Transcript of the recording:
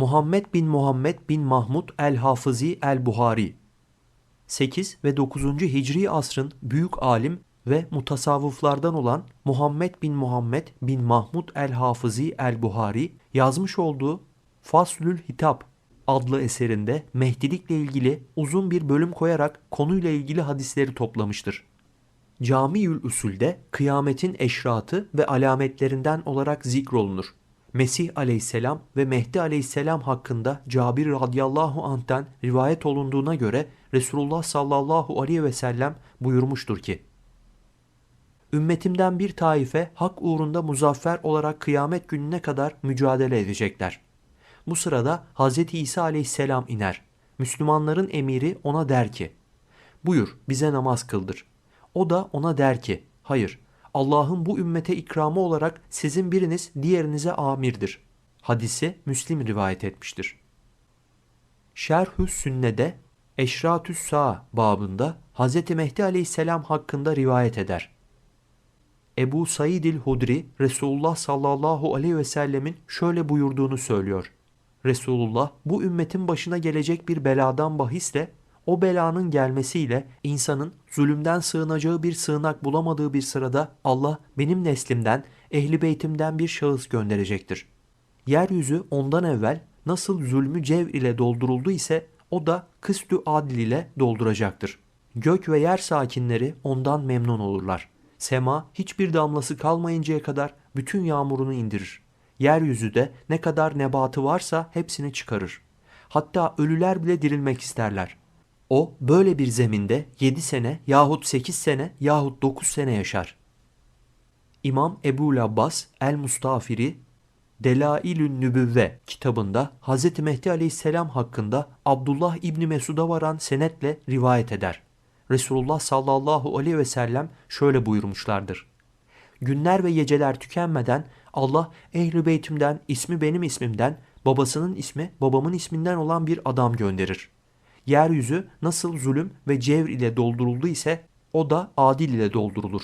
Muhammed bin Muhammed bin Mahmud el-Hafızi el-Buhari 8 ve 9. Hicri asrın büyük alim ve mutasavvıflardan olan Muhammed bin Muhammed bin Mahmud el-Hafızi el-Buhari yazmış olduğu Faslül Hitap adlı eserinde Mehdilikle ilgili uzun bir bölüm koyarak konuyla ilgili hadisleri toplamıştır. Camiül Usul'de kıyametin eşratı ve alametlerinden olarak zikrolunur. Mesih aleyhisselam ve Mehdi aleyhisselam hakkında Cabir radıyallahu anh'ten rivayet olunduğuna göre Resulullah sallallahu aleyhi ve sellem buyurmuştur ki Ümmetimden bir taife hak uğrunda muzaffer olarak kıyamet gününe kadar mücadele edecekler. Bu sırada Hz. İsa aleyhisselam iner. Müslümanların emiri ona der ki Buyur bize namaz kıldır. O da ona der ki hayır Allah'ın bu ümmete ikramı olarak sizin biriniz diğerinize amirdir. Hadisi Müslim rivayet etmiştir. Şerhüs Sünne'de Eşratüs Sa babında Hz. Mehdi aleyhisselam hakkında rivayet eder. Ebu Said el-Hudri Resulullah sallallahu aleyhi ve sellemin şöyle buyurduğunu söylüyor. Resulullah bu ümmetin başına gelecek bir beladan bahisle o belanın gelmesiyle insanın zulümden sığınacağı bir sığınak bulamadığı bir sırada Allah benim neslimden, ehli beytimden bir şahıs gönderecektir. Yeryüzü ondan evvel nasıl zulmü cev ile dolduruldu ise o da kıstü adil ile dolduracaktır. Gök ve yer sakinleri ondan memnun olurlar. Sema hiçbir damlası kalmayıncaya kadar bütün yağmurunu indirir. Yeryüzü de ne kadar nebatı varsa hepsini çıkarır. Hatta ölüler bile dirilmek isterler. O böyle bir zeminde 7 sene yahut 8 sene yahut 9 sene yaşar. İmam Ebu Labbas el-Mustafiri Delailün Nübüvve kitabında Hz. Mehdi aleyhisselam hakkında Abdullah İbni Mesud'a varan senetle rivayet eder. Resulullah sallallahu aleyhi ve sellem şöyle buyurmuşlardır. Günler ve geceler tükenmeden Allah ehl beytimden ismi benim ismimden, babasının ismi babamın isminden olan bir adam gönderir. Yeryüzü nasıl zulüm ve cevr ile dolduruldu ise o da adil ile doldurulur.